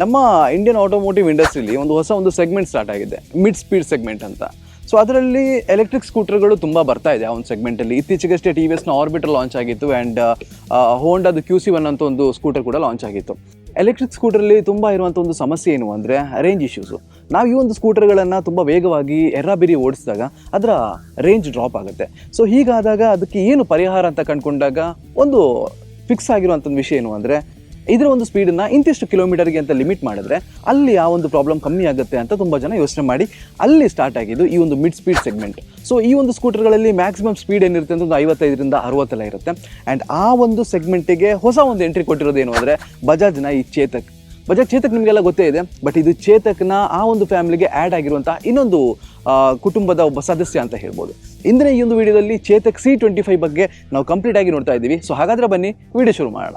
ನಮ್ಮ Indian automotive ಇಂಡಸ್ಟ್ರಿಲಿ ಒಂದು ಹೊಸ ಒಂದು ಸೆಗ್ಮೆಂಟ್ ಸ್ಟಾರ್ಟ್ ಆಗಿದೆ ಮಿಡ್ ಸ್ಪೀಡ್ ಸೆಗ್ಮೆಂಟ್ ಅಂತ. ಸೊ ಅದರಲ್ಲಿ ಎಲೆಕ್ಟ್ರಿಕ್ ಸ್ಕೂಟರ್ಗಳು ತುಂಬ ಬರ್ತಾ ಇದೆ ಆ ಒಂದು ಸೆಗ್ಮೆಂಟಲ್ಲಿ ಇತ್ತೀಚೆಗಷ್ಟೇ ಟಿ ವಿ ಎಸ್ನ ಆರ್ಬಿಟರ್ ಲಾಂಚ್ ಆಗಿತ್ತು ಆ್ಯಂಡ್ ಹೋಂಡಾದ ಕ್ಯೂ ಸಿ ಒನ್ ಅಂತ ಒಂದು ಸ್ಕೂಟರ್ ಕೂಡ ಲಾಂಚ್ ಆಗಿತ್ತು. ಎಲೆಕ್ಟ್ರಿಕ್ ಸ್ಕೂಟರಲ್ಲಿ ತುಂಬ ಇರುವಂಥ ಒಂದು ಸಮಸ್ಯೆ ಏನು ಅಂದರೆ ರೇಂಜ್ ಇಶ್ಯೂಸು ನಾವು ಈ ಒಂದು ಸ್ಕೂಟರ್ಗಳನ್ನು ತುಂಬ ವೇಗವಾಗಿ ಎರ್ರಾಬಿರಿ ಓಡಿಸಿದಾಗ ಅದರ ರೇಂಜ್ ಡ್ರಾಪ್ ಆಗುತ್ತೆ. ಸೊ ಹೀಗಾದಾಗ ಅದಕ್ಕೆ ಏನು ಪರಿಹಾರ ಅಂತ ಕಂಡುಕೊಂಡಾಗ ಒಂದು ಫಿಕ್ಸ್ ಆಗಿರುವಂಥ ವಿಷಯ ಏನು ಅಂದರೆ ಇದರ ಒಂದು ಸ್ಪೀಡನ್ನು ಇಂತಿಷ್ಟು ಕಿಲೋಮೀಟರ್ಗೆ ಅಂತ ಲಿಮಿಟ್ ಮಾಡಿದ್ರೆ ಅಲ್ಲಿ ಆ ಒಂದು ಪ್ರಾಬ್ಲಮ್ ಕಮ್ಮಿ ಆಗುತ್ತೆ ಅಂತ ತುಂಬ ಜನ ಯೋಚನೆ ಮಾಡಿ ಅಲ್ಲಿ ಸ್ಟಾರ್ಟ್ ಆಗಿದ್ದು ಈ ಒಂದು ಮಿಡ್ ಸ್ಪೀಡ್ ಸೆಗ್ಮೆಂಟ್ ಸೊ ಈ ಒಂದು ಸ್ಕೂಟರ್ಗಳಲ್ಲಿ ಮ್ಯಾಕ್ಸಿಮಮ್ ಸ್ಪೀಡ್ ಏನಿರುತ್ತೆ ಅಂತ ಒಂದು ಐವತ್ತೈದರಿಂದ ಅರವತ್ತೆಲ್ಲ ಇರುತ್ತೆ. ಆ್ಯಂಡ್ ಆ ಒಂದು ಸೆಗ್ಮೆಂಟಿಗೆ ಹೊಸ ಒಂದು ಎಂಟ್ರಿ ಕೊಟ್ಟಿರೋದು ಏನು ಅಂದರೆ ಬಜಾಜ್ನ ಈ ಚೇತಕ್. ಬಜಾಜ್ ಚೇತಕ್ ನಿಮಗೆಲ್ಲ ಗೊತ್ತೇ ಇದೆ ಬಟ್ ಇದು ಚೇತಕ್ನ ಆ ಒಂದು ಫ್ಯಾಮಿಲಿಗೆ ಆ್ಯಡ್ ಆಗಿರುವಂಥ ಇನ್ನೊಂದು ಕುಟುಂಬದ ಒಬ್ಬ ಸದಸ್ಯ ಅಂತ ಹೇಳ್ಬೋದು. ಇಂದಿನ ಈ ಒಂದು ವಿಡಿಯೋದಲ್ಲಿ ಚೇತಕ್ ಸಿ ಟ್ವೆಂಟಿ ಫೈವ್ ಬಗ್ಗೆ ನಾವು ಕಂಪ್ಲೀಟ್ ಆಗಿ ನೋಡ್ತಾ ಇದ್ದೀವಿ. ಸೊ ಹಾಗಾದರೆ ಬನ್ನಿ ವಿಡಿಯೋ ಶುರು ಮಾಡೋಣ.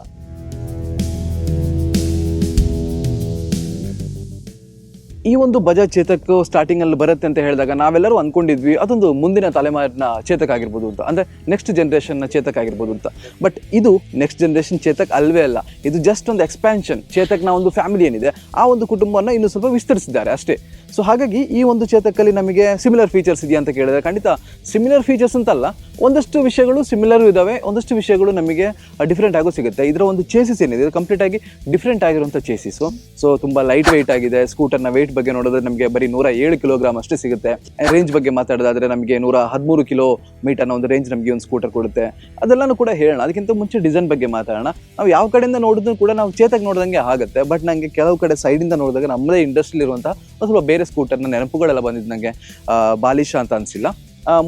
ಈ ಒಂದು ಬಜಾಜ್ ಚೇತಕ್ ಸ್ಟಾರ್ಟಿಂಗ್ ಅಲ್ಲಿ ಬರುತ್ತೆ ಅಂತ ಹೇಳಿದಾಗ ನಾವೆಲ್ಲರೂ ಅನ್ಕೊಂಡಿದ್ವಿ, ಅದೊಂದು ಮುಂದಿನ ತಲೆಮಾರಿನ ಚೇತಕ್ ಆಗಿರ್ಬೋದು ಅಂತ. ಅಂದ್ರೆ ನೆಕ್ಸ್ಟ್ ಜನರೇಷನ್ ಚೇತಕ್ ಆಗಿರ್ಬೋದು ಅಂತ. ಬಟ್ ಇದು ನೆಕ್ಸ್ಟ್ ಜನರೇಷನ್ ಚೇತಕ್ ಅಲ್ವೇ ಅಲ್ಲ. ಇದು ಜಸ್ಟ್ ಒಂದು ಎಕ್ಸ್ಪ್ಯಾನ್ಷನ್ ಚೇತಕ್ನ ಒಂದು ಫ್ಯಾಮಿಲಿ ಏನಿದೆ, ಆ ಒಂದು ಕುಟುಂಬವನ್ನು ಇನ್ನೂ ಸ್ವಲ್ಪ ವಿಸ್ತರಿಸಿದ್ದಾರೆ ಅಷ್ಟೇ. ಸೊ ಹಾಗಾಗಿ ಈ ಒಂದು ಚೇತಕಲ್ಲಿ ನಮಗೆ ಸಿಮಿಲರ್ ಫೀಚರ್ಸ್ ಇದೆಯಾ ಅಂತ ಕೇಳಿದ್ರೆ ಖಂಡಿತ ಸಿಮಿಲರ್ ಫೀಚರ್ಸ್ ಅಂತಲ್ಲ, ಒಂದಷ್ಟು ವಿಷಯಗಳು ಸಿಮಿಲರ್ ಇದ್ದಾವೆ ಒಂದಷ್ಟು ವಿಷಯಗಳು ನಮಗೆ ಡಿಫ್ರೆಂಟ್ ಆಗೋ ಸಿಗುತ್ತೆ. ಇದರ ಒಂದು ಚೇಸಸ್ ಏನಿದೆ, ಇದು ಕಂಪ್ಲೀಟ್ ಆಗಿ ಡಿಫ್ರೆಂಟ್ ಆಗಿರುವಂಥ ಚೇಸಿಸು ಸೊ ತುಂಬ ಲೈಟ್ ವೆಯ್ಟ್ ಆಗಿದೆ ಸ್ಕೂಟರ್ನ ವೆಯ್ಟ್ ಬಗ್ಗೆ ನೋಡಿದ್ರೆ ನಮಗೆ ಬರೀ ನೂರ ಏಳು ಕಿಲೋಗ್ರಾಮ್ ಅಷ್ಟೇ ಸಿಗುತ್ತೆ. ರೇಂಜ್ ಬಗ್ಗೆ ಮಾತಾಡೋದಾದ್ರೆ ನಮಗೆ ನೂರ ಹದಿಮೂರು ಕಿಲೋ ಮೀಟರ್ನ ಒಂದು ರೇಂಜ್ ನಮಗೆ ಒಂದು ಸ್ಕೂಟರ್ ಕೊಡುತ್ತೆ. ಅದೆಲ್ಲನೂ ಕೂಡ ಹೇಳೋಣ. ಅದಕ್ಕಿಂತ ಮುಂಚೆ ಡಿಸೈನ್ ಬಗ್ಗೆ ಮಾತಾಡೋಣ. ನಾವು ಯಾವ ಕಡೆಯಿಂದ ನೋಡಿದ್ರು ಕೂಡ ನಾವು ಚೇತಕ್ ನೋಡಿದಂಗೆ ಆಗುತ್ತೆ. ಬಟ್ ನನಗೆ ಕೆಲವು ಕಡೆ ಸೈಡಿಂದ ನೋಡಿದಾಗ ನಮ್ಮದೇ ಇಂಡಸ್ಟ್ರಿಲಿ ಇರುವಂಥ ಸ್ವಲ್ಪ ಬೇರೆ ಸ್ಕೂಟರ್ನ ನೆನಪುಗಳೆಲ್ಲ ಬಂದಿದ್ದು ನನಗೆ ಬಾಲಿಶ ಅಂತ ಅನಿಸಿಲ್ಲ.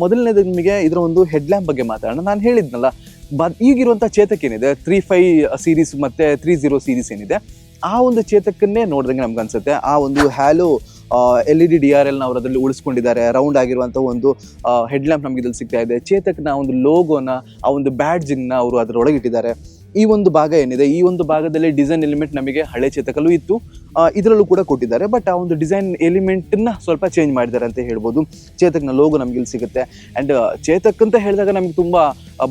ಮೊದಲನೇದು ನಿಮಗೆ ಇದರ ಒಂದು ಹೆಡ್ಲ್ಯಾಂಪ್ ಬಗ್ಗೆ ಮಾತಾಡೋಣ. ನಾನು ಹೇಳಿದ್ನಲ್ಲ, ಬ ಈಗಿರುವಂಥ ಚೇತಕ್ ಏನಿದೆ? ತ್ರೀ ಫೈ ಸೀರೀಸ್ ಮತ್ತು ತ್ರೀ ಜೀರೋ ಸೀರೀಸ್ ಏನಿದೆ? ಆ ಒಂದು ಚೇತಕನ್ನೇ ನೋಡಿದಂಗೆ ನಮ್ಗೆ ಅನ್ಸುತ್ತೆ. ಆ ಒಂದು halo L E D D R ಎಲ್ನ ಅದರಲ್ಲಿ ಉಳಿಸ್ಕೊಂಡಿದ್ದಾರೆ ರೌಂಡ್ ಆಗಿರುವಂಥ ಒಂದು ಹೆಡ್ ಲ್ಯಾಂಪ್ ನಮ್ಗೆ ಇದ್ರಲ್ಲಿ ಸಿಗ್ತಾ ಇದೆ. ಚೇತಕ್ನ ಒಂದು ಲೋಗೋನ ಆ ಒಂದು ಬ್ಯಾಡ್ಜಿಂಗ್ನ ಅವರು ಅದರೊಳಗೆ ಇಟ್ಟಿದ್ದಾರೆ. ಈ ಒಂದು ಭಾಗ ಏನಿದೆ? ಈ ಒಂದು ಭಾಗದಲ್ಲಿ ಡಿಸೈನ್ ಎಲಿಮೆಂಟ್ ನಮಗೆ ಹಳೆ ಚೇತಕಲ್ಲೂ ಇತ್ತು. ಇದರಲ್ಲೂ ಕೂಡ ಕೊಟ್ಟಿದ್ದಾರೆ. ಬಟ್ ಆ ಒಂದು ಡಿಸೈನ್ ಎಲಿಮೆಂಟನ್ನ ಸ್ವಲ್ಪ ಚೇಂಜ್ ಮಾಡಿದ್ದಾರೆ ಅಂತ ಹೇಳ್ಬೋದು. ಚೇತಕ್ನ ಲೋಗೋ ನಮ್ಗೆ ಇಲ್ಲಿ ಸಿಗುತ್ತೆ. ಆ್ಯಂಡ್ ಚೇತಕ್ ಅಂತ ಹೇಳಿದಾಗ ನಮ್ಗೆ ತುಂಬ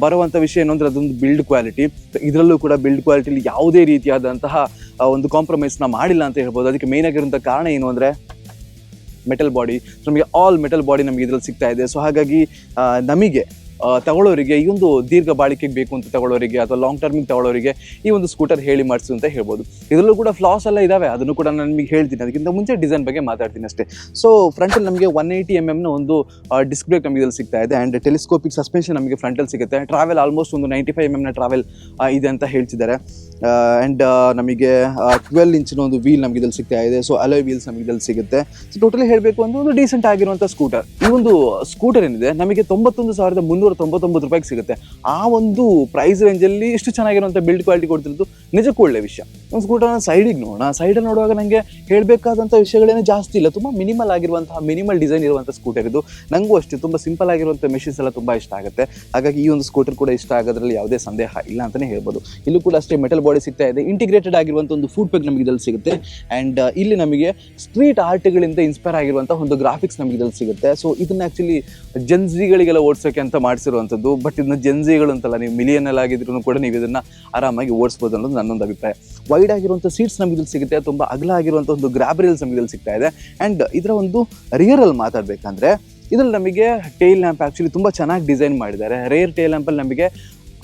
ಬರುವಂಥ ವಿಷಯ ಏನು ಅಂದರೆ ಅದೊಂದು ಬಿಲ್ಡ್ ಕ್ವಾಲಿಟಿ ಇದರಲ್ಲೂ ಕೂಡ ಬಿಲ್ಡ್ ಕ್ವಾಲಿಟಿಲಿ ಯಾವುದೇ ರೀತಿಯಾದಂತಹ ಒಂದು ಕಾಂಪ್ರಮೈಸ್ನ ಮಾಡಿಲ್ಲ ಅಂತ ಹೇಳ್ಬೋದು. ಅದಕ್ಕೆ ಮೇನ್ ಆಗಿರುವಂಥ ಕಾರಣ ಏನು ಅಂದರೆ ಮೆಟಲ್ ಬಾಡಿ ನಮಗೆ ಆಲ್ ಮೆಟಲ್ ಬಾಡಿ ನಮಗೆ ಇದ್ರಲ್ಲಿ ಸಿಗ್ತಾ ಇದೆ. ಸೊ ಹಾಗಾಗಿ ನಮಗೆ ತಗೊಳ್ಳೋರಿಗೆ ಈ ಒಂದು ದೀರ್ಘ ಬಾಳಿಕೆಗೆ ಬೇಕು ಅಂತ ತಗೊಳ್ಳೋರಿಗೆ ಅಥವಾ ಲಾಂಗ್ ಟರ್ಮಿಗೆ ತಗೊಳ್ಳೋರಿಗೆ ಈ ಒಂದು ಸ್ಕೂಟರ್ ಹೇಳಿ ಮಾಡಿಸು ಅಂತ ಹೇಳ್ಬೋದು. ಇದರಲ್ಲೂ ಕೂಡ ಫ್ಲಾಸ್ ಎಲ್ಲ ಇದಾವೆ. ಅದನ್ನು ಕೂಡ ನಾನು ನಿಮಗೆ ಹೇಳ್ತೀನಿ. ಅದಕ್ಕಿಂತ ಮುಂಚೆ ಡಿಸೈನ್ ಬಗ್ಗೆ ಮಾತಾಡ್ತೀನಿ ಅಷ್ಟೇ. ಸೊ ಫ್ರಂಟಲ್ಲಿ ನಮಗೆ ಒನ್ ಏಯ್ಟಿ ಎಂ ಎಮ್ನ ಒಂದು ಡಿಸ್ಕ್ ಬ್ರೇಕ್ ನಮಗೆ ಇದರಲ್ಲಿ ಸಿಗ್ತಾ ಇದೆ. ಆ್ಯಂಡ್ ಟೆಲಿಸ್ಕೋಪಿಕ್ ಸಸ್ಪೆನ್ಷನ್ ನಮಗೆ ಫ್ರಂಟಲ್ಲಿ ಸಿಗುತ್ತೆ. ಟ್ರಾವೆಲ್ ಆಲ್ಮೋಸ್ಟ್ ಒಂದು ನೈಂಟಿ ಫೈವ್ ಎಂ ಎಮ್ನ ಟ್ರಾವೆಲ್ ಇದೆ ಅಂತ ಹೇಳ್ತಿದ್ದಾರೆ. ಆ್ಯಂಡ್ ನಮಗೆ ಟ್ವೆಲ್ ಇಂಚಿನ ಒಂದು ವೀಲ್ ನಮಗೆ ಇದ್ರಲ್ಲಿ ಸಿಗ್ತಾ ಇದೆ. ಸೊ ಅಲೋ ವೀಲ್ಸ್ ನಮಗೆ ಇದ್ರಲ್ಲಿ ಸಿಗುತ್ತೆ. ಸೊ ಟೋಟಲಿ ಹೇಳಬೇಕು ಅಂದ್ರೆ ಒಂದು ಡೀಸೆಂಟ್ ಆಗಿರುವಂಥ ಸ್ಕೂಟರ್ ಈ ಒಂದು ಸ್ಕೂಟರ್ ಏನಿದೆ, ನಮಗೆ ತೊಂಬತ್ತೊಂದು ಸಾವಿರದ ಮುನ್ನೂರ ತೊಂಬತ್ತೊಂಬತ್ತು ರೂಪಾಯಿಗೆ ಸಿಗುತ್ತೆ. ಆ ಒಂದು ಪ್ರೈಸ್ ರೇಂಜಲ್ಲಿ ಇಷ್ಟು ಚೆನ್ನಾಗಿರುವಂಥ ಬಿಲ್ಡ್ ಕ್ವಾಲಿಟಿ ಕೊಡ್ತಿರೋದು ನಿಜಕ್ಕೂ ಒಳ್ಳೆ ವಿಷಯ. ಒಂದು ಸ್ಕೂಟರ್ನ ಸೈಡಿಗೆ ನೋಡೋಣ. ಸೈಡಲ್ಲಿ ನೋಡುವಾಗ ನನಗೆ ಹೇಳಬೇಕಾದಂಥ ವಿಷಯಗಳೇನು ಜಾಸ್ತಿ ಇಲ್ಲ. ತುಂಬ ಮಿನಿಮಲ್ ಆಗಿರುವಂತಹ ಮಿನಿಮಲ್ ಡಿಸೈನ್ ಇರುವಂಥ ಸ್ಕೂಟರ್ ಇದು. ನನಗೂ ಅಷ್ಟೇ. ತುಂಬ ಸಿಂಪಲ್ ಆಗಿರುವಂಥ ಮೆಷಿನ್ಸ್ ಎಲ್ಲ ತುಂಬ ಇಷ್ಟ ಆಗುತ್ತೆ. ಹಾಗಾಗಿ ಈ ಒಂದು ಸ್ಕೂಟರ್ ಕೂಡ ಇಷ್ಟ ಆಗೋದ್ರಲ್ಲಿ ಯಾವುದೇ ಸಂದೇಹ ಇಲ್ಲ ಅಂತಲೇ ಹೇಳ್ಬೋದು. ಇಲ್ಲೂ ಕೂಡ ಅಷ್ಟೇ ಮೆಟಲ್ ಬಾಡಿ ಸಿಗ್ತಾ ಇದೆ. ಇಂಟಿಗ್ರೇಟೆಡ್ ಆಗಿರುವಂಥ ಒಂದು ಫುಡ್ ಪ್ಯಾಕ್ ನಮಗೆ ಇದರಲ್ಲಿ ಸಿಗುತ್ತೆ. ಆ್ಯಂಡ್ ಇಲ್ಲಿ ನಮಗೆ ಸ್ಟ್ರೀಟ್ ಆರ್ಟ್ಗಳಿಂದ ಇನ್ಸ್ಪೈರ್ ಆಗಿರುವಂಥ ಒಂದು ಗ್ರಾಫಿಕ್ಸ್ ನಮಗೆ ಇದ್ರಲ್ಲಿ ಸಿಗುತ್ತೆ. ಸೊ ಇದನ್ನ ಆ್ಯಕ್ಚುಲಿ ಜನ್ಸಿಗಳಿಗೆಲ್ಲ ಓಡಿಸೋಕೆ ಅಂತ ಮಾಡಿಸಿರುವಂಥದ್ದು ಬಟ್ ಇದನ್ನ ಜನ್ಸಿಗಳು ಅಂತಲ್ಲ, ನೀವು ಮಿಲಿಯನ್ ಆಗಿದ್ರು ಕೂಡ ನೀವು ಇದನ್ನ ಆರಾಮಾಗಿ ಓಡಿಸ್ಬೋದು ಅನ್ನೋದು ನನ್ನೊಂದು ಅಭಿಪ್ರಾಯ. ವೈಡ್ ಆಗಿರುವಂಥ ಸೀಟ್ಸ್ ನಮಗೆ ಇದ್ರಲ್ಲಿ ಸಿಗುತ್ತೆ, ತುಂಬ ಅಗಲ ಆಗಿರುವಂಥ ಒಂದು ಗ್ರಾಬ್ರಿಯಲ್ ನಮಗೆ ಇದ್ರಲ್ಲಿ ಸಿಗ್ತಾ ಇದೆ. ಆ್ಯಂಡ್ ಇದರ ಒಂದು ರಿಯರಲ್ಲಿ ಮಾತಾಡಬೇಕಂದ್ರೆ, ಇದರಲ್ಲಿ ನಮಗೆ ಟೇಲ್ ಲ್ಯಾಂಪ್ ಆ್ಯಕ್ಚುಲಿ ತುಂಬ ಚೆನ್ನಾಗಿ ಡಿಸೈನ್ ಮಾಡಿದ್ದಾರೆ. ರೇರ್ ಟೇಲ್ ಲ್ಯಾಂಪಲ್ಲಿ ನಮಗೆ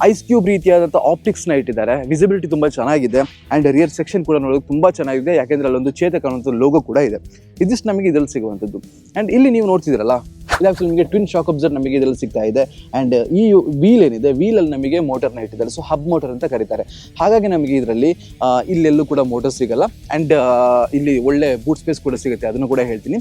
ಐಸ್ ಕ್ಯೂಬ್ ರೀತಿಯಾದಂಥ ಆಪ್ಟಿಕ್ಸ್ನ ಇಟ್ಟಿದ್ದಾರೆ. ವಿಸಿಬಿಲಿಟಿ ತುಂಬ ಚೆನ್ನಾಗಿದೆ ಆ್ಯಂಡ್ ರಿಯರ್ ಸೆಕ್ಷನ್ ಕೂಡ ನೋಡೋದು ತುಂಬ ಚೆನ್ನಾಗಿದೆ. ಯಾಕೆಂದರೆ ಅಲ್ಲೊಂದು ಚೇತಕ ಅನ್ನೋಂಥ ಲೋಗೋ ಕೂಡ ಇದೆ. ಇದಿಷ್ಟು ನಮಗೆ ಇದರಲ್ಲಿ ಸಿಗುವಂಥದ್ದು. ಆ್ಯಂಡ್ ಇಲ್ಲಿ ನೀವು ನೋಡ್ತಿದ್ದೀರಲ್ಲ, ಇದು ನಿಮಗೆ ಟ್ವಿನ್ ಶಾಕ್ ಅಬ್ಸರ್ ನಮಗೆ ಇದರಲ್ಲಿ ಸಿಗ್ತಾ ಇದೆ. ಆ್ಯಂಡ್ ಈ ವೀಲ್ ಏನಿದೆ ವೀಲಲ್ಲಿ ನಮಗೆ ಮೋಟರ್ನ ಇಟ್ಟಿದ್ದಾರೆ. ಸೊ ಹಬ್ ಮೋಟರ್ ಅಂತ ಕರೀತಾರೆ. ಹಾಗಾಗಿ ನಮಗೆ ಇದರಲ್ಲಿ ಇಲ್ಲೆಲ್ಲೂ ಕೂಡ ಮೋಟರ್ ಸಿಗಲ್ಲ. ಆ್ಯಂಡ್ ಇಲ್ಲಿ ಒಳ್ಳೆ ಬೂಟ್ ಸ್ಪೇಸ್ ಕೂಡ ಸಿಗುತ್ತೆ. ಅದನ್ನು ಕೂಡ ಹೇಳ್ತೀನಿ.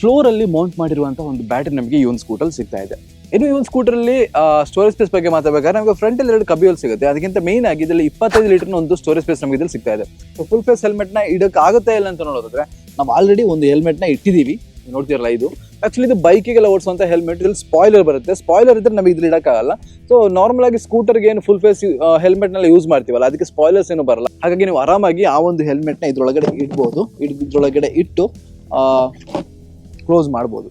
ಫ್ಲೋರಲ್ಲಿ ಮೌಂಟ್ ಮಾಡಿರುವಂಥ ಒಂದು ಬ್ಯಾಟರಿ ನಮಗೆ ಈ ಒಂದು ಸ್ಕೂಟಲ್ಲಿ ಸಿಗ್ತಾ ಇದೆ. ಇನ್ನು ಈ ಒಂದು ಸ್ಕೂಟರಲ್ಲಿ ಸ್ಟೋರೇಜ್ ಸ್ಪೇಸ್ ಬಗ್ಗೆ ಮಾತಾಡಬೇಕಾದ್ರೆ ನಮಗೆ ಫ್ರಂಟಲ್ಲಿ ಎರಡು ಕಬಿಯೋಲ್ ಸಿಗುತ್ತೆ. ಅದಕ್ಕಿಂತ ಮೇನ್ ಆಗಿ ಇದರಲ್ಲಿ ಇಪ್ಪತ್ತೈದು ಲೀಟರ್ನ ಒಂದು ಸ್ಟೋರೇಜ್ ಸ್ಪೇಸ್ ನಮಗೆ ಇದ್ರಲ್ಲಿ ಸಿಗ್ತಾ ಇದೆ. ಸೊ ಫುಲ್ ಫೇಸ್ ಹೆಲ್ಮೆಟ್ನ ಇಡಕ್ಕೆ ಆಗುತ್ತೆ ಇಲ್ಲ ಅಂತ ನೋಡೋದಾದ್ರೆ, ನಾವು ಆಲ್ರೆಡಿ ಒಂದು ಹೆಲ್ಮೆಟ್ನ ಇಟ್ಟಿದ್ದೀವಿ. ನೋಡ್ತಿರಲ್ಲ ಇದು. ಆಕ್ಚುಲಿ ಇದು ಬೈಕಿಗೆಲ್ಲ ಓಡಿಸುವಂತ ಹೆಲ್ಮೆಟ್ ಇದ್ರಲ್ಲಿ ಸ್ಪಾಯ್ಲರ್ ಬರುತ್ತೆ. ಸ್ಪಾಯ್ಲರ್ ಇದ್ರೆ ನಮಗೆ ಇದ್ರಲ್ಲಿ ಇಡಕ್ಕಾಗಲ್ಲ. ಸೊ ನಾರ್ಮಲ್ ಆಗಿ ಸ್ಕೂಟರ್ಗೆ ಏನು ಫುಲ್ ಫೇಸ್ ಹೆಲ್ಮೆಟ್ ನೆಲ್ಲ ಯೂಸ್ ಮಾಡ್ತೀವಲ್ಲ, ಅದಕ್ಕೆ ಸ್ಪಾಯ್ಲರ್ಸ್ ಏನು ಬರಲ್ಲ. ಹಾಗಾಗಿ ನೀವು ಆರಾಮಾಗಿ ಆ ಒಂದು ಹೆಲ್ಮೆಟ್ನ ಇದ್ರೊಳಗಡೆ ಇಡ್ಬೋದು. ಇಡ್- ಇದ್ರೊಳಗಡೆ ಇಟ್ಟು ಕ್ಲೋಸ್ ಮಾಡ್ಬೋದು.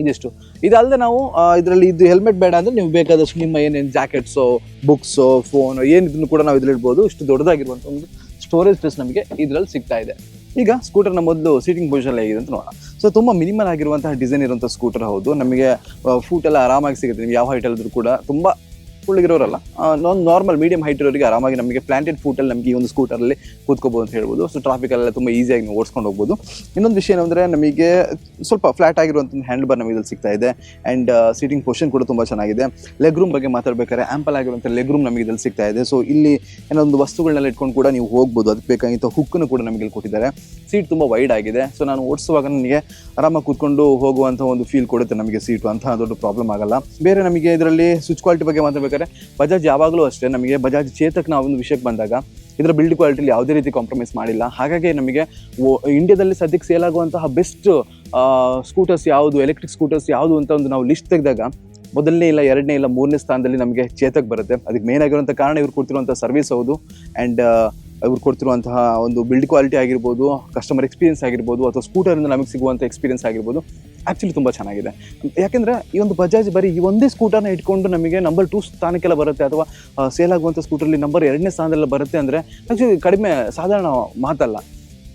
ಇದಿಷ್ಟು ಇದಲ್ಲದೆ ನಾವು ಇದರಲ್ಲಿ ಇದು ಹೆಲ್ಮೆಟ್ ಬೇಡ ಅಂದ್ರೆ ನೀವು ಬೇಕಾದಷ್ಟು ನಿಮ್ಮ ಏನೇನು ಜಾಕೆಟ್ಸು ಬುಕ್ಸು ಫೋನ್ ಏನಿದ್ರು ಕೂಡ ನಾವು ಇದ್ರಲ್ಲಿ ಇಷ್ಟು ದೊಡ್ಡದಾಗಿರುವಂಥ ಒಂದು ಸ್ಟೋರೇಜ್ ಸ್ಪೇಸ್ ನಮಗೆ ಇದರಲ್ಲಿ ಸಿಗ್ತಾ ಇದೆ. ಈಗ ಸ್ಕೂಟರ್ನ ಮೊದಲು ಸೀಟಿಂಗ್ ಪೊಸಿಷನ್ ಹೇಗಿದೆ ಅಂತ ನೋಡೋಣ. ಸೊ ತುಂಬ ಮಿನಿಮಲ್ ಆಗಿರುವಂತಹ ಡಿಸೈನ್ ಇರುವಂಥ ಸ್ಕೂಟರ್ ಹೌದು. ನಮಗೆ ಫೂಟ್ ಎಲ್ಲ ಆರಾಮಾಗಿ ಸಿಗುತ್ತೆ. ನಿಮ್ಗೆ ಯಾವ ಹೈಟ್ ಹೇಳಿದ್ರು ಕೂಡ ತುಂಬ ಕುಳ್ಳಿಗಿರೋರಲ್ಲ ನಾರ್ಮಲ್ ಮೀಡಿಯಂ ಹೈಟ್ ಇರೋರಿಗೆ ಆರಾಮಾಗಿ ನಮಗೆ ಪ್ಲಾಂಟೆಡ್ ಫೂಟಲ್ಲಿ ನಮಗೆ ಈ ಒಂದು ಸ್ಕೂಟರಲ್ಲಿ ಕೂತ್ಕೋಬಹುದು ಅಂತ ಹೇಳ್ಬೋದು. ಸೊ ಟ್ರಾಫಿಕಲ್ಲೆಲ್ಲ ತುಂಬ ಈಸಿಯಾಗಿ ನೀವು ಓಡಿಸ್ಕೊಂಡು ಹೋಗ್ಬೋದು. ಇನ್ನೊಂದು ವಿಷಯ ಏನಂದರೆ ನಮಗೆ ಸ್ವಲ್ಪ ಫ್ಲಾಟ್ ಆಗಿರುವಂಥ ಹ್ಯಾಂಡ್ ಬಾರ್ ನಮಗೆ ಇದ್ರಲ್ಲಿ ಸಿಗ್ತಾ ಇದೆ. ಆ್ಯಂಡ್ ಸೀಟಿಂಗ್ ಪೊಸಿಷನ್ ಕೂಡ ತುಂಬ ಚೆನ್ನಾಗಿದೆ. ಲೆಗ್ ರೂಮ್ ಬಗ್ಗೆ ಮಾತಾಡ್ಬೇಕಾದ್ರೆ ಆಂಪಲ್ ಆಗಿರುವಂಥ ಲೆಗ್ ರೂಮ್ ನಮಗೆ ಇದ್ರಲ್ಲಿ ಸಿಗ್ತಾ ಇದೆ. ಸೊ ಇಲ್ಲಿ ಏನೋ ಒಂದು ವಸ್ತುಗಳನ್ನೆಲ್ಲ ಇಟ್ಕೊಂಡು ಕೂಡ ನೀವು ಹೋಗ್ಬೋದು. ಅದಕ್ಕೆ ಬೇಕಾಗಿಂಥ ಹುಕ್ಕನ್ನು ಕೂಡ ನಮಗೆ ಇಲ್ಲಿ ಕೊಟ್ಟಿದ್ದಾರೆ. ಸೀಟ್ ತುಂಬ ವೈಡ್ ಆಗಿದೆ. ಸೊ ನಾನು ಓಡಿಸುವಾಗ ನನಗೆ ಆರಾಮಾಗಿ ಕೂತ್ಕೊಂಡು ಹೋಗುವಂಥ ಒಂದು ಫೀಲ್ ಕೊಡುತ್ತೆ ನಮಗೆ ಸೀಟು ಅಂತ ದೊಡ್ಡ ಪ್ರಾಬ್ಲಮ್ ಆಗಲ್ಲ. ಬೇರೆ ನಮಗೆ ಇದರಲ್ಲಿ ಸ್ವಿಚ್ ಕ್ವಾಲಿಟಿ ಬಗ್ಗೆ ಮಾತಾಡ್ಬೇಕಾದ್ರೆ ಬಜಾಜ್ ಯಾವಾಗಲೂ ಅಷ್ಟೇ ನಮಗೆ ಬಜಾಜ್ ಚೇತಕ್ ನಾವು ಒಂದು ವಿಷಯಕ್ಕೆ ಬಂದಾಗ ಇದರ ಬಿಲ್ಡ್ ಕ್ವಾಲಿಟಿಲಿ ಯಾವುದೇ ರೀತಿ ಕಾಂಪ್ರಮೈಸ್ ಮಾಡಿಲ್ಲ. ಹಾಗಾಗಿ ನಮಗೆ ಇಂಡಿಯಾದಲ್ಲಿ ಸದ್ಯಕ್ಕೆ ಸೇಲ್ ಆಗುವಂತಹ ಬೆಸ್ಟ್ ಸ್ಕೂಟರ್ಸ್ ಯಾವುದು ಎಲೆಕ್ಟ್ರಿಕ್ ಸ್ಕೂಟರ್ಸ್ ಯಾವುದು ಅಂತ ಒಂದು ನಾವು ಲಿಸ್ಟ್ ತೆಗೆದಾಗ ಮೊದಲನೇ ಇಲ್ಲ, ಎರಡನೇ ಇಲ್ಲ, ಮೂರನೇ ಸ್ಥಾನದಲ್ಲಿ ನಮಗೆ ಚೇತಕ್ ಬರುತ್ತೆ. ಅದಕ್ಕೆ ಮೇನ್ ಆಗಿರುವಂಥ ಕಾರಣ ಇವ್ರು ಕೊಡ್ತಿರುವಂಥ ಸರ್ವಿಸ್ ಹೌದು. ಆ್ಯಂಡ್ ಇವ್ರು ಕೊಡ್ತಿರುವಂತಹ ಒಂದು ಬಿಲ್ಡ್ ಕ್ವಾಲಿಟಿ ಆಗಿರ್ಬೋದು ಕಸ್ಟಮರ್ ಎಕ್ಸ್ಪೀರಿಯನ್ಸ್ ಆಗಿರ್ಬೋದು, ಅಥವಾ ಸ್ಕೂಟರಿಂದ ನಮಗೆ ಸಿಗುವಂಥ ಎಕ್ಸ್ಪೀರಿಯನ್ಸ್ ಆಗಿರ್ಬೋದು. ಆ್ಯಕ್ಚುಲಿ ತುಂಬ ಚೆನ್ನಾಗಿದೆ. ಯಾಕೆಂದರೆ ಈ ಒಂದು ಬಜಾಜ್ ಬರೀ ಈ ಒಂದೇ ಸ್ಕೂಟರ್ನ ಇಟ್ಕೊಂಡು ನಮಗೆ ನಂಬರ್ ಟೂ ಸ್ಥಾನಕ್ಕೆಲ್ಲ ಬರುತ್ತೆ ಅಥವಾ ಸೇಲ್ ಆಗುವಂಥ ಸ್ಕೂಟರ್ಲಿ ನಂಬರ್ ಎರಡನೇ ಸ್ಥಾನದಲ್ಲಿ ಬರುತ್ತೆ ಅಂದರೆ ಆ್ಯಕ್ಚುಲಿ ಕಡಿಮೆ ಸಾಧಾರಣ ಮಾತಲ್ಲ.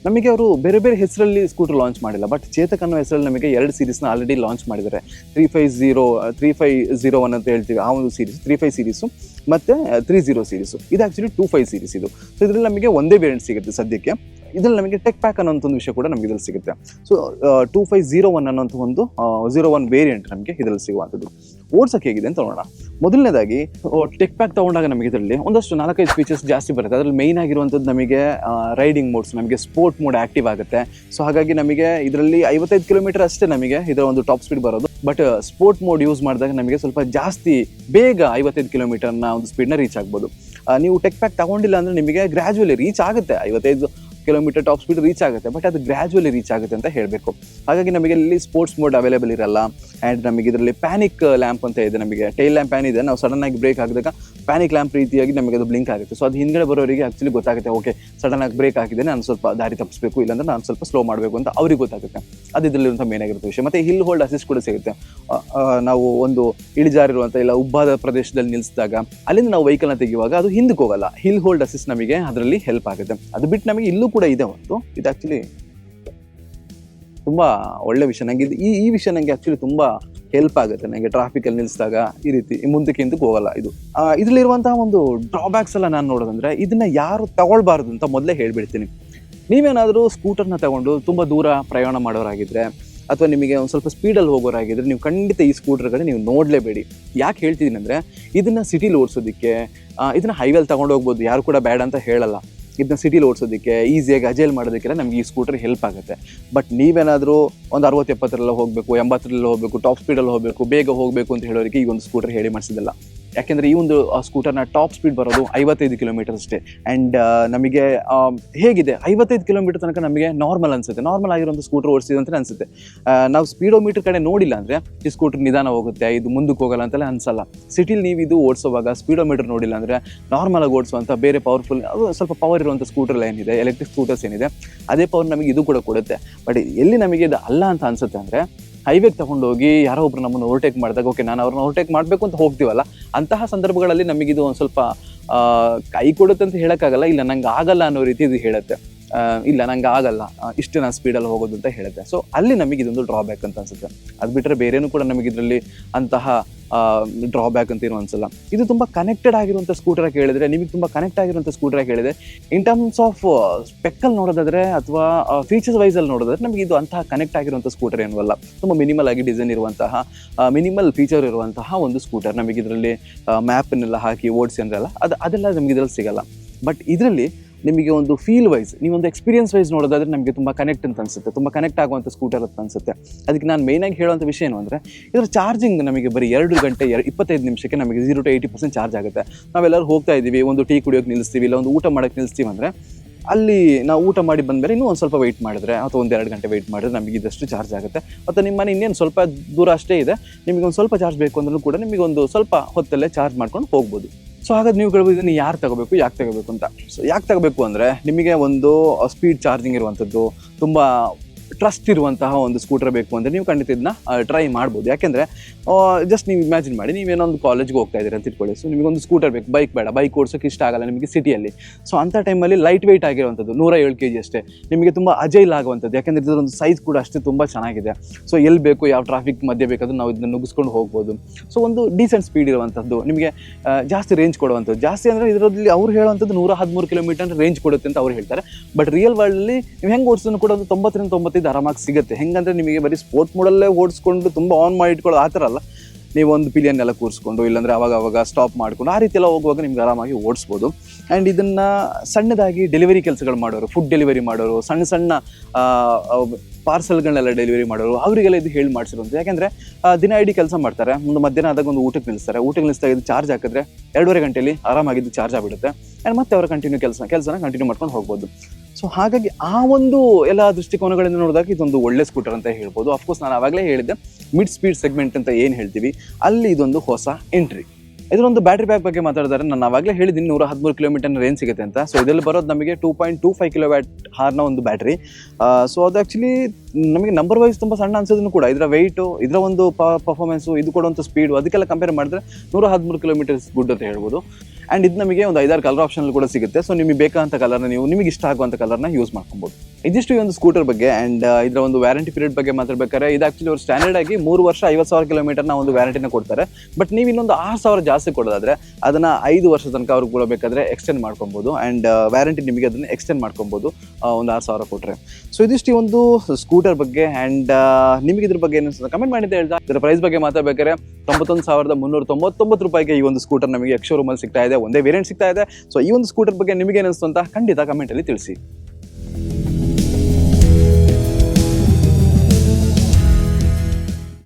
ನಮಗೆ ಅವರು ಬೇರೆ ಬೇರೆ ಹೆಸರಲ್ಲಿ ಸ್ಕೂಟರ್ ಲಾಂಚ್ ಮಾಡಿಲ್ಲ. ಬಟ್ ಚೇತಕ್ ಅನ್ನೋ ಹೆಸರಲ್ಲಿ ನಮಗೆ ಎರಡು ಸೀರೀಸ್ನ ಆಲ್ರೆಡಿ ಲಾಂಚ್ ಮಾಡಿದ್ದಾರೆ. Three five zero three five zero one ಅಂತ ಹೇಳ್ತೀವಿ ಆ ಒಂದು ಸೀರೀಸ್ ತ್ರೀ ಫೈವ್ ಸೀರೀಸು ಮತ್ತು ತ್ರೀ ಝೀರೋ ಸೀರೀಸು ಇದು ಆ್ಯಕ್ಚುಲಿ ಟೂ ಫೈವ್ ಸೀರೀಸ್ ಇದು. ಸೊ ಇದರಲ್ಲಿ ನಮಗೆ ಒಂದೇ ವೇರಿಯಂಟ್ ಸಿಗುತ್ತೆ ಸದ್ಯಕ್ಕೆ. ಇದರಲ್ಲಿ ನಮಗೆ ಟೆಕ್ ಪ್ಯಾಕ್ ಅನ್ನೋ ಒಂದು ವಿಷಯ ಕೂಡ ನಮಗೆ ಇದ್ರಲ್ಲಿ ಸಿಗುತ್ತೆ. So two five zero one ಅನ್ನೋಂಥ ಒಂದು ಝೀರೋ ಒನ್ ವೇರಿಯಂಟ್ ನಮಗೆ ಇದರಲ್ಲಿ ಸಿಗುವಂಥದ್ದು. ಓಡ್ಸಕ್ಕೆ ಹೇಗಿದೆ ಅಂತ ನೋಡೋಣ. ಮೊದಲನೇದಾಗಿ ಟೆಕ್ ಪ್ಯಾಕ್ ತಗೊಂಡಾಗ ನಮಗೆ ಇದರಲ್ಲಿ ಒಂದಷ್ಟು ನಾಲ್ಕೈದು ಫೀಚರ್ಸ್ ಜಾಸ್ತಿ ಬರುತ್ತೆ. ಅದರಲ್ಲಿ ಮೈನ್ ಆಗಿರುವಂಥದ್ದು ನಮಗೆ ರೈಡಿಂಗ್ ಮೋಡ್ಸ್ ನಮಗೆ ಸ್ಪೋರ್ಟ್ ಮೋಡ್ ಆಕ್ಟಿವ್ ಆಗುತ್ತೆ. ಸೊ ಹಾಗಾಗಿ ನಮಗೆ ಇದರಲ್ಲಿ ಐವತ್ತೈದು ಕಿಲೋಮೀಟರ್ ಅಷ್ಟೇ ನಮಗೆ ಇದರ ಒಂದು ಟಾಪ್ ಸ್ಪೀಡ್ ಬರೋದು. ಬಟ್ ಸ್ಪೋರ್ಟ್ ಮೋಡ್ ಯೂಸ್ ಮಾಡಿದಾಗ ನಮಗೆ ಸ್ವಲ್ಪ ಜಾಸ್ತಿ ಬೇಗ ಐವತ್ತೈದು ಕಿಲೋಮೀಟರ್ನ ಒಂದು ಸ್ಪೀಡ್ನ ರೀಚ್ ಆಗ್ಬೋದು. ನೀವು ಟೆಕ್ ಪ್ಯಾಕ್ ತಗೊಂಡಿಲ್ಲ ಅಂದರೆ ನಿಮಗೆ ಗ್ರ್ಯಾಜುವಲಿ ರೀಚ್ ಆಗುತ್ತೆ. ಐವತ್ತೈದು ಕಿಲೋಮೀಟರ್ ಟಾಪ್ ಸ್ಪೀಡ್ ರೀಚ್ ಆಗುತ್ತೆ. ಬಟ್ ಅದು ಗ್ರ್ಯಾಜುವಲಿ ರೀಚ್ ಆಗುತ್ತೆ ಅಂತ ಹೇಳಬೇಕು. ಹಾಗಾಗಿ ನಮಗೆ ಇಲ್ಲಿ ಸ್ಪೋರ್ಟ್ಸ್ ಮೋಡ್ ಅವೈಲೇಬಲ್ ಇರಲ್ಲ. ಆ್ಯಂಡ್ ನಮಗೆ ಇದರಲ್ಲಿ ಪ್ಯಾನಿಕ್ ಲ್ಯಾಂಪ್ ಅಂತ ಇದೆ ನಮಗೆ. ಟೈಲ್ ಲ್ಯಾಂಪ್ ಪ್ಯಾನ್ ಇದೆ. ನಾವು ಸಡನ್ ಆಗಿ ಬ್ರೇಕ್ ಹಾಕಿದಾಗ ಪ್ಯಾನಿಕ್ ಲ್ಯಾಂಪ್ ರೀತಿಯಾಗಿ ನಮಗೆ ಅದು ಬ್ಲಿಂಕ್ ಆಗುತ್ತೆ. ಸೊ ಅದು ಹಿಂದ್ಗಡೆ ಬರೋರಿಗೆ ಆಕ್ಚುಲಿ ಗೊತ್ತಾಗುತ್ತೆ ಓಕೆ ಸಡನ್ ಆಗಿ ಬ್ರೇಕ್ ಹಾಕಿದೆ ನಾನು ಸ್ವಲ್ಪ ದಾರಿ ತಪ್ಪಿಸಬೇಕು, ಇಲ್ಲಾಂದ್ರೆ ನಾನು ಸ್ವಲ್ಪ ಸ್ಲೋ ಮಾಡಬೇಕು ಅಂತ ಅವ್ರಿಗೆ ಗೊತ್ತಾಗುತ್ತೆ. ಅದು ಇದರಲ್ಲಿರುವಂಥ ಮೇನ್ ಆಗಿರುತ್ತೆ ವಿಷಯ. ಮತ್ತೆ ಹಿಲ್ ಹೋಲ್ಡ್ ಅಸಿಸ್ಟ್ ಕೂಡ ಸಿಗುತ್ತೆ. ನಾವು ಒಂದು ಇಳಿಜಾರಿರುವಂಥ ಇಲ್ಲ ಉಬ್ಬಾದ ಪ್ರದೇಶದಲ್ಲಿ ನಿಲ್ಲಿಸಿದಾಗ ಅಲ್ಲಿಂದ ನಾವು ವೆಹಿಕಲ್ನ ತೆಗೆಯುವಾಗ ಅದು ಹಿಂದಕ್ಕೆ ಹೋಗಲ್ಲ. ಹಿಲ್ ಹೋಲ್ಡ್ ಅಸಿಸ್ಟ್ ನಮಗೆ ಅದರಲ್ಲಿ ಹೆಲ್ಪ್ ಆಗುತ್ತೆ. ಅದು ಬಿಟ್ಟು ನಮಗೆ ಇಲ್ಲೂ ಕೂಡ ಇದೆ ಒಂದು ಇದು ಆ್ಯಕ್ಚುಲಿ ತುಂಬ ಒಳ್ಳೆ ವಿಷಯ. ನನಗೆ ಈ ಈ ವಿಷಯ ನನಗೆ ಆ್ಯಕ್ಚುಲಿ ತುಂಬಾ ಹೆಲ್ಪ್ ಆಗುತ್ತೆ ನನಗೆ ಟ್ರಾಫಿಕಲ್ಲಿ ನಿಲ್ಲಿಸಿದಾಗ ಈ ರೀತಿ ಮುಂದಕ್ಕೆ ಹಿಂದಕ್ಕೆ ಹೋಗಲ್ಲ ಇದು. ಇದರಲ್ಲಿರುವಂತಹ ಒಂದು ಡ್ರಾಬ್ಯಾಕ್ಸ್ ಎಲ್ಲ ನಾನು ನೋಡೋದಂದ್ರೆ ಇದನ್ನ ಯಾರು ತಗೊಳ್ಬಾರ್ದು ಅಂತ ಮೊದಲೇ ಹೇಳ್ಬಿಡ್ತೀನಿ. ನೀವೇನಾದರೂ ಸ್ಕೂಟರ್ನ ತಗೊಂಡು ತುಂಬ ದೂರ ಪ್ರಯಾಣ ಮಾಡೋರಾಗಿದ್ರೆ ಅಥವಾ ನಿಮಗೆ ಒಂದು ಸ್ವಲ್ಪ ಸ್ಪೀಡಲ್ಲಿ ಹೋಗೋರಾಗಿದ್ರೆ ನೀವು ಖಂಡಿತ ಈ ಸ್ಕೂಟರ್ಗಳನ್ನ ನೀವು ನೋಡಲೇಬೇಡಿ. ಯಾಕೆ ಹೇಳ್ತಿದ್ದೀನಿ ಅಂದರೆ ಇದನ್ನು ಸಿಟಿಲಿ ಓಡಿಸೋದಕ್ಕೆ ಇದನ್ನು ಹೈವೇಲಿ ತೊಗೊಂಡು ಹೋಗ್ಬೋದು ಯಾರು ಕೂಡ ಬೇಡ ಅಂತ ಹೇಳಲ್ಲ. ಇದನ್ನ ಸಿಟಿಲಿ ಓಡಿಸೋದಕ್ಕೆ ಈಸಿಯಾಗಿ ಅಜೇಲ್ ಮಾಡೋದಕ್ಕೆಲ್ಲ ನಮಗೆ ಈ ಸ್ಕೂಟರ್ ಹೆಲ್ಪ್ ಆಗುತ್ತೆ. ಬಟ್ ನೀವೇನಾದರೂ ಒಂದು ಅರವತ್ತು ಎಪ್ಪತ್ತರಲ್ಲ ಹೋಗಬೇಕು, ಎಂಬತ್ತರಲ್ಲಿ ಹೋಗಬೇಕು ಟಾಪ್ ಸ್ಪೀಡಲ್ಲಿ ಹೋಗಬೇಕು, ಬೇಗ ಹೋಗಬೇಕು ಅಂತ ಹೇಳೋರಿಗೆ ಈ ಒಂದು ಸ್ಕೂಟರ್ ಹೇಳಿ ಮಾಡಿಸಿದಲ್ಲ ಯಾಕೆಂದರೆ ಈ ಒಂದು ಸ್ಕೂಟರ್ನ ಟಾಪ್ ಸ್ಪೀಡ್ ಬರೋದು ಐವತ್ತೈದು ಕಿಲೋಮೀಟರ್ ಅಷ್ಟೇ. ಆ್ಯಂಡ್ ನಮಗೆ ಹೇಗಿದೆ? ಐವತ್ತೈದು ಕಿಲೋಮೀಟರ್ ತನಕ ನಮಗೆ ನಾರ್ಮಲ್ ಅನಿಸುತ್ತೆ. ನಾರ್ಮಲ್ ಆಗಿರುವಂಥ ಸ್ಕೂಟರ್ ಓಡಿಸಿದೆ ಅಂತ ಅನ್ಸುತ್ತೆ. ನಾವು ನಾವು ಸ್ಪೀಡೋಮೀಟರ್ ಕಡೆ ನೋಡಿಲ್ಲ ಅಂದರೆ ಈ ಸ್ಕೂಟರ್ ನಿಧಾನ ಹೋಗುತ್ತೆ, ಇದು ಮುಂದಕ್ಕೆ ಹೋಗಲ್ಲ ಅಂತಲೇ ಅನಿಸಲ್ಲ. ಸಿಟಿಲಿ ನೀವು ಇದು ಓಡಿಸುವಾಗ ಸ್ಪೀಡೋಮೀಟರ್ ನೋಡಿಲ್ಲ ಅಂದರೆ ನಾರ್ಮಲಾಗಿ ಓಡಿಸುವಂಥ ಬೇರೆ ಪವರ್ಫುಲ್ ಅದು ಸ್ವಲ್ಪ ಪವರ್ ಇರುವಂಥ ಸ್ಕೂಟರ್ ಏನಿದೆ ಎಲೆಕ್ಟ್ರಿಕ್ ಸ್ಕೂಟರ್ಸ್ ಏನಿದೆ, ಅದೇ ಪವರ್ ನಮಗೆ ಇದು ಕೂಡ ಕೊಡುತ್ತೆ. ಬಟ್ ಎಲ್ಲಿ ನಮಗೆ ಇದು ಅಲ್ಲ ಅಂತ ಅನ್ಸುತ್ತೆ ಅಂದರೆ ಹೈವೇಗೆ ತಗೊಂಡೋಗಿ ಯಾರೋ ಒಬ್ರು ನಮ್ಮನ್ನು ಓವರ್ಟೇಕ್ ಮಾಡಿದಾಗ ಓಕೆ ನಾನು ಅವ್ರನ್ನ ಓವರ್ಟೇಕ್ ಮಾಡಬೇಕು ಅಂತ ಹೋಗ್ತೀವಲ್ಲ? ಅಂತಹ ಸಂದರ್ಭಗಳಲ್ಲಿ ನಮಗಿದು ಒಂದು ಸ್ವಲ್ಪ ಕೈ ಕೊಡುತ್ತೆ ಅಂತ ಹೇಳೋಕ್ಕಾಗಲ್ಲ, ಇಲ್ಲ ನಂಗೆ ಆಗಲ್ಲ ಅನ್ನೋ ರೀತಿ ಇದು ಹೇಳುತ್ತೆ. ಇಲ್ಲ, ನಂಗೆ ಆಗಲ್ಲ. ಇಷ್ಟು ನಾನು ಸ್ಪೀಡಲ್ಲಿ ಹೋಗೋದು ಅಂತ ಹೇಳಿದೆ. ಸೊ ಅಲ್ಲಿ ನಮಗೆ ಇದೊಂದು ಡ್ರಾಬ್ಯಾಕ್ ಅಂತ ಅನ್ಸುತ್ತೆ. ಅದು ಬಿಟ್ಟರೆ ಬೇರೇನೂ ಕೂಡ ನಮಗೆ ಇದರಲ್ಲಿ ಅಂತಹ ಡ್ರಾಬ್ಯಾಕ್ ಅಂತ ಏನು ಅನ್ಸಲ್ಲ. ಇದು ತುಂಬ ಕನೆಕ್ಟೆಡ್ ಆಗಿರುವಂಥ ಸ್ಕೂಟರ್ ಕೇಳಿದ್ರೆ ನಿಮಗೆ ತುಂಬ ಕನೆಕ್ಟ್ ಆಗಿರುವಂಥ ಸ್ಕೂಟರ್ ಕೇಳಿದೆ ಇನ್ ಟರ್ಮ್ಸ್ ಆಫ್ ಸ್ಪೆಕ್ಕಲ್ ನೋಡೋದಾದ್ರೆ ಅಥವಾ ಫೀಚರ್ಸ್ ವೈಸಲ್ಲಿ ನೋಡೋದಾದ್ರೆ ನಮಗೆ ಇದು ಅಂತಹ ಕನೆಕ್ಟ್ ಆಗಿರುವಂಥ ಸ್ಕೂಟರ್ ಏನೂ ಅಲ್ಲ. ತುಂಬ ಮಿನಿಮಲ್ ಆಗಿ ಡಿಸೈನ್ ಇರುವಂತಹ ಮಿನಿಮಲ್ ಫೀಚರ್ ಇರುವಂತಹ ಒಂದು ಸ್ಕೂಟರ್ ನಮಗೆ ಇದರಲ್ಲಿ ಮ್ಯಾಪ್ನೆಲ್ಲ ಹಾಕಿ ಓಡಿಸಿ ಅಂದ್ರಲ್ಲ ಅದು ಅದೆಲ್ಲ ನಮಗೆ ಇದರಲ್ಲಿ ಸಿಗಲ್ಲ. ಬಟ್ ಇದರಲ್ಲಿ ನಿಮಗೆ ಒಂದು ಫೀಲ್ ವೈಸ್ ನೀವೊಂದು ಎಕ್ಸ್ಪೀರಿಯನ್ಸ್ ವೈಸ್ ನೋಡೋದಾದ್ರೆ ನಮಗೆ ತುಂಬ ಕನೆಕ್ಟ್ ಅಂತ ಅನ್ಸುತ್ತೆ. ತುಂಬ ಕನೆಕ್ಟ್ ಆಗುವಂಥ ಸ್ಕೂಟರ್ ಅಂತ ಅನ್ಸುತ್ತೆ. ಅದಕ್ಕೆ ನಾನು ಮೇಯ್ನಾಗಿ ಹೇಳುವಂಥ ವಿಷಯ ಏನು ಅಂದರೆ, ಇದರ ಚಾರ್ಜಿಂಗ್ ನಮಗೆ ಬರೀ ಎರಡು ಗಂಟೆ, ಎರ, ಇಪ್ಪತ್ತೈದು ನಿಮಿಷಕ್ಕೆ ನಮಗೆ zero to eighty percent charge ಆಗುತ್ತೆ. ನಾವೆಲ್ಲರೂ ಹೋಗ್ತಾ ಇದ್ದೀವಿ, ಒಂದು ಟೀ ಕುಡಿಯೋಕ್ಕೆ ನಿಲ್ಲಿಸ್ತೀವಿ ಇಲ್ಲ ಒಂದು ಊಟ ಮಾಡೋಕ್ಕೆ ನಿಲ್ಲಿಸ್ತೀವಿ ಅಂದರೆ, ಅಲ್ಲಿ ನಾವು ಊಟ ಮಾಡಿ ಬಂದಮೇಲೆ ಇನ್ನೂ ಒಂದು ಸ್ವಲ್ಪ ವೆಯ್ಟ್ ಮಾಡಿದ್ರೆ, ಅಥವಾ ಒಂದು ಎರಡು ಗಂಟೆ ವೆಯ್ಟ್ ಮಾಡಿದ್ರೆ ನಮಗೆ ಇದಷ್ಟು ಚಾರ್ಜ್ ಆಗುತ್ತೆ. ಮತ್ತು ನಿಮ್ಮ ಮನೆ ಇನ್ನೇನು ಸ್ವಲ್ಪ ದೂರ ಅಷ್ಟೇ ಇದೆ, ನಿಮಗೆ ಒಂದು ಸ್ವಲ್ಪ ಚಾರ್ಜ್ ಬೇಕು ಅಂದ್ರೂ ಕೂಡ ನಿಮಗೆ ಒಂದು ಸ್ವಲ್ಪ ಹೊತ್ತಲ್ಲೇ ಚಾರ್ಜ್ ಮಾಡ್ಕೊಂಡು ಹೋಗ್ಬೋದು. ಸೊ ಹಾಗಾದ್ರೆ ನೀವು ಕೇಳ್ಬೋದು ಇದನ್ನು ಯಾರು ತಗೋಬೇಕು, ಯಾಕೆ ತಗೋಬೇಕು ಅಂತ. ಸೊ ಯಾಕೆ ತಗೋಬೇಕು ಅಂದರೆ ನಿಮಗೆ ಒಂದು ಸ್ಪೀಡ್ ಚಾರ್ಜಿಂಗ್ ಇರುವಂಥದ್ದು ತುಂಬ ಟ್ರಸ್ಟ್ ಇರುವಂತಹ ಒಂದು ಸ್ಕೂಟರ್ ಬೇಕು ಅಂದರೆ ನೀವು ಖಂಡಿತ ಇದನ್ನ ಟ್ರೈ ಮಾಡ್ಬೋದು. ಯಾಕೆಂದರೆ ಜಸ್ಟ್ ನೀವು ಇಮ್ಯಾಜಿನ್ ಮಾಡಿ ನೀವೇನೋ ಒಂದು ಕಾಲೇಜ್ಗೆ ಹೋಗ್ತಾ ಇದ್ದೀರಿ ಅಂತ ಇಟ್ಕೊಳ್ಳಿ ಸೊ ನಿಮಗೊಂದು ಸ್ಕೂಟರ್ ಬೇಕು ಬೈಕ್ ಬೇಡ ಬೈಕ್ ಓಡಿಸೋಕೆ ಇಷ್ಟ ಆಗಲ್ಲ ನಿಮಗೆ ಸಿಟಿಯಲ್ಲಿ ಸೊ ಅಂಥ ಟೈಮಲ್ಲಿ ಲೈಟ್ ವೆಯ್ಟ್ ಆಗಿರುವಂಥದ್ದು ನೂರ ಏಳು ಕೆ ಜಿ ಅಷ್ಟೇ, ನಿಮಗೆ ತುಂಬ ಅಜೈಲ್ ಆಗುವಂಥದ್ದು. ಯಾಕೆಂದರೆ ಇದರೊಂದು ಸೈಜ್ ಕೂಡ ಅಷ್ಟೇ ತುಂಬ ಚೆನ್ನಾಗಿದೆ. ಸೊ ಎಲ್ಲಿ ಬೇಕು, ಯಾವ ಟ್ರಾಫಿಕ್ ಮಧ್ಯೆ ಬೇಕಾದರೂ ನಾವು ಇದನ್ನು ನುಗ್ಸ್ಕೊಂಡು ಹೋಗ್ಬೋದು. ಸೊ ಒಂದು ಡೀಸೆಂಟ್ ಸ್ಪೀಡ್ ಇರುವಂಥದ್ದು, ನಿಮಗೆ ಜಾಸ್ತಿ ರೇಂಜ್ ಕೊಡುವಂಥದ್ದು. ಜಾಸ್ತಿ ಅಂದರೆ ಇದರಲ್ಲಿ ಅವ್ರು ಹೇಳುವಂಥದ್ದು ನೂರ ಹದಿಮೂರು ಕಿಲೋಮೀಟರ್ ರೇಂಜ್ ಕೊಡುತ್ತೆ ಅಂತ ಅವ್ರು ಹೇಳ್ತಾರೆ. ಬಟ್ ರಿಯಲ್ ವರ್ಲ್ಡಲ್ಲಿ ನೀವು ಹೆಂಗೆ ಓಡಿಸೋದು ಕೂಡ ಒಂದು ತೊಂಬತ್ತರಿಂದ ತೊಂಬತ್ತೈದು ಆರಾಮಾಗಿ ಸಿಗುತ್ತೆ. ಹೆಂಗಂದ್ರೆ ನಿಮಗೆ ಬರೀ ಸ್ಪೋರ್ಟ್ ಮೋಡಲ್ಲೇ ಓಡಿಸ್ಕೊಂಡು ತುಂಬ ಆನ್ ಮಾಡಿ ಇಟ್ಕೊಳ್ಳೋ ಆ ಥರ ಅಲ್ಲ. ನೀವು ಒಂದು ಪಿಲಿಯನ್ ಎಲ್ಲ ಕೂರಿಸ್ಕೊಂಡು ಇಲ್ಲಾಂದ್ರೆ ಅವಾಗ ಅವಾಗ ಸ್ಟಾಪ್ ಮಾಡ್ಕೊಂಡು ಆ ರೀತಿ ಎಲ್ಲ ಹೋಗುವಾಗ ನಿಮ್ಗೆ ಆರಾಮಾಗಿ ಓಡಿಸ್ಬೋದು. ಆ್ಯಂಡ್ ಇದನ್ನ ಸಣ್ಣದಾಗಿ ಡೆಲಿವರಿ ಕೆಲಸಗಳು ಮಾಡೋರು ಫುಡ್ ಡೆಲಿವರಿ ಮಾಡೋರು, ಸಣ್ಣ ಸಣ್ಣ ಪಾರ್ಸಲ್ಗಳನ್ನೆಲ್ಲ ಡೆಲಿವರಿ ಮಾಡೋರು, ಅವರಿಗೆಲ್ಲ ಇದು ಹೇಳಿ ಮಾಡಿಸಿರುವಂಥ ಯಾಕೆಂದರೆ ದಿನ ಇಡೀ ಕೆಲಸ ಮಾಡ್ತಾರೆ. ಒಂದು ಮಧ್ಯಾಹ್ನ ಆದಾಗ ಒಂದು ಊಟಕ್ಕೆ ನಿಲ್ಲಿಸ್ತಾರೆ. ಊಟಕ್ಕೆ ನಿಲ್ಲಿಸಿದಾಗ ಇದು ಚಾರ್ಜ್ ಹಾಕಿದ್ರೆ ಎರಡೂವರೆ ಗಂಟೆಯಲ್ಲಿ ಆರಾಮಾಗಿದ್ದು ಚಾರ್ಜ್ ಆಗಿಬಿಡುತ್ತೆ. ಆ್ಯಂಡ್ ಮತ್ತೆ ಅವರ ಕಂಟಿನ್ಯೂ ಕೆಲಸ, ಕೆಲಸನ ಕಂಟಿನ್ಯೂ ಮಾಡ್ಕೊಂಡು ಹೋಗ್ಬೋದು. ಸೊ ಹಾಗಾಗಿ ಆ ಒಂದು ಎಲ್ಲ ದೃಷ್ಟಿಕೋನಗಳಿಂದ ನೋಡಿದಾಗ ಇದೊಂದು ಒಳ್ಳೆ ಸ್ಕೂಟರ್ ಅಂತ ಹೇಳ್ಬೋದು. ಅಫ್ಕೋರ್ಸ್ ನಾನು ಆವಾಗಲೇ ಹೇಳಿದ್ದೆ ಮಿಡ್ ಸ್ಪೀಡ್ ಸೆಗ್ಮೆಂಟ್ ಅಂತ ಏನು ಹೇಳ್ತೀವಿ, ಅಲ್ಲಿ ಇದೊಂದು ಹೊಸ ಎಂಟ್ರಿ ಇದರೊಂದು ಬ್ಯಾಟ್ರಿ ಬ್ಯಾಕ್ ಬಗ್ಗೆ ಮಾತಾಡಿದ್ರೆ ನಾನು ಆವಾಗಲೇ ಹೇಳಿದ್ದೀನಿ, ನೂರ ಹದಿಮೂರು ಕಿಲೋಮೀಟರ್ ರೇಂಜ್ ಸಿಗುತ್ತೆ ಅಂತ. ಸೊ ಇದರಲ್ಲಿ ಬರೋದು ನಮಗೆ two point two five kilo watt ಹಾರ್ನ ಒಂದು ಬ್ಯಾಟ್ರಿ ಸೊ ಅದು ಆ್ಯಕ್ಚುಲಿ ನಮಗೆ ನಂಬರ್ ವೈಸ್ ತುಂಬ ಸಣ್ಣ ಅನ್ಸೋದನ್ನು ಕೂಡ, ಇದರ ವೆಯ್ಟು ಇದರ ಒಂದು ಪರ್ಫಾರ್ಮೆನ್ಸು ಇದು ಕೊಡುವಂಥ ಸ್ಪೀಡು ಅದಕ್ಕೆಲ್ಲ ಕಂಪೇರ್ ಮಾಡಿದ್ರೆ ನೂರ ಹದಿಮೂರು ಕಿಲೋಮೀಟರ್ಸ್ ಗುಡ್ ಅಂತ ಹೇಳ್ಬೋದು. ಆ್ಯಂಡ್ ಇದು ನಮಗೆ ಒಂದು ಐದಾರು ಕಲರ್ ಆಪ್ಷನ್ ಕೂಡ ಸಿಗುತ್ತೆ. ಸೊ ನಿಮಗೆ ಬೇಕಾದಂಥ ಕಲರ್ನ ನೀವು, ನಿಮಗೆ ಇಷ್ಟ ಆಗುವಂಥ ಕಲರ್ನ ಯೂಸ್ ಮಾಡ್ಕೊಬೋದು. ಇದಿಷ್ಟು ಈ ಒಂದು ಸ್ಕೂಟರ್ ಬಗ್ಗೆ ಅಂಡ್ ಇದರ ಒಂದು ವ್ಯಾರಂಟಿ ಪೀರಿಯಡ್ ಬಗ್ಗೆ ಮಾತಾಡ್ಬೇಕಾದ್ರೆ ಇದು ಆಕ್ಚುಲಿ ಅವ್ರು ಸ್ಟ್ಯಾಂಡರ್ಡ್ ಆಗಿ ಮೂರು ವರ್ಷ ಐವತ್ತು ಸಾವಿರ ಕಿಲೋಮೀಟರ್ನ ಒಂದು ವ್ಯಾರಂಟಿನ ಕೊಡ್ತಾರೆ. ಬಟ್ ನೀವು ಇನ್ನೊಂದು ಆರು ಸಾವಿರ ಜಾಸ್ತಿ ಕೊಡೋದಾದ್ರೆ ಅದನ್ನ ಐದು ವರ್ಷ ತನಕ ಅವ್ರಿಗೆ ಕೊಡಬೇಕಾದ್ರೆ ಎಕ್ಸ್ಟೆಂಡ್ ಮಾಡ್ಕೊಬೋದು ಆ್ಯಂಡ್ ವ್ಯಾರಂಟಿ ನಿಮಗೆ ಅದನ್ನ ಎಕ್ಸ್ಟೆಂಡ್ ಮಾಡ್ಕೊಬೋದು ಒಂದು ಆರು ಸಾವಿರ ಕೊಟ್ಟರೆ ಸೊ ಇದಿಷ್ಟು ಈ ಒಂದು ಸ್ಕೂಟರ್ ಬಗ್ಗೆ ಆ್ಯಂಡ್ ನಿಮಗೆ ಇದ್ರ ಬಗ್ಗೆ ಏನು ಕಮೆಂಟ್ ಮಾಡಿದ್ದೆ ಹೇಳ್ತಾ ಇದರ ಪ್ರೈಸ್ ಬಗ್ಗೆ ಮಾತಾಡ್ಬೇಕಾದ್ರೆ ತೊಂಬತ್ತೊಂದು ಸಾವಿರದ ಮುನ್ನೂರ ತೊಂಬತ್ತೊಂಬತ್ತು ರೂಪಾಯಿಗೆ ಈ ಒಂದು ಸ್ಕೂಟರ್ ನಮಗೆ ಎಕ್ಸ್ ರೂಮಲ್ಲಿ ಸಿಗ್ತಾ ಇದೆ. ಒಂದೇ ವೇರಿಯಂಟ್ ಸಿಗ್ತಾ ಇದೆ. ಸೊ ಈ ಒಂದು ಸ್ಕೂಟರ್ ಬಗ್ಗೆ ನಿಮಗೆ ಏನಿಸ್ತು ಅಂತ ಖಂಡಿತ ಕಮೆಂಟಲ್ಲಿ ತಿಳಿಸಿ.